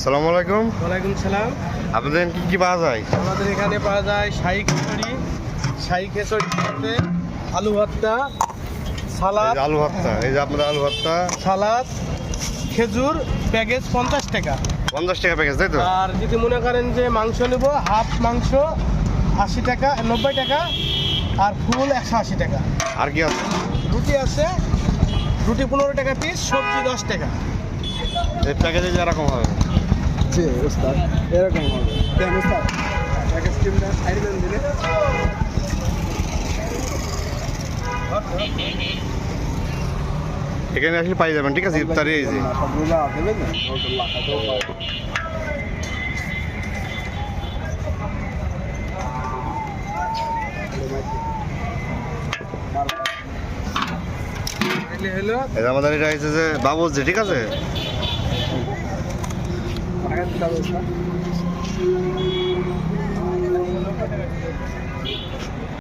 আসসালামু আলাইকুম। ওয়ালাইকুম সালাম। আপনাদের কি কি পাওয়া যায়? আমাদের এখানে পাওয়া যায় শাহী খিচুড়ি শাহী খিচুড়ি আলু ভর্তা সালাদ আলু ভর্তা এই যে আপনাদের আলু ভর্তা। সালাদ খেজুর প্যাকেজ পঞ্চাশ টাকা। পঞ্চাশ টাকা প্যাকেজ তাই তো? আর যদি মনে করেন যে মাংস নেব হাফ মাংস আশি টাকা নব্বই টাকা আর ফুল একশো আশি টাকা। আর কি আছে? রুটি আছে রুটি পনেরো টাকা পিস সবজি দশ টাকা। এই প্যাকেজে যেরকম হবে। জি উস্তাদ এরকম হবে। দেন উস্তাদ প্যাকেজ কিনলে সাইড দিলে। এখানে আসলে পাই যাবেন ঠিক আছে? ইফতারি এই যে। আমাদের এটা হচ্ছে যে বাবুজি ঠিক আছে? টাকা দিতে হবে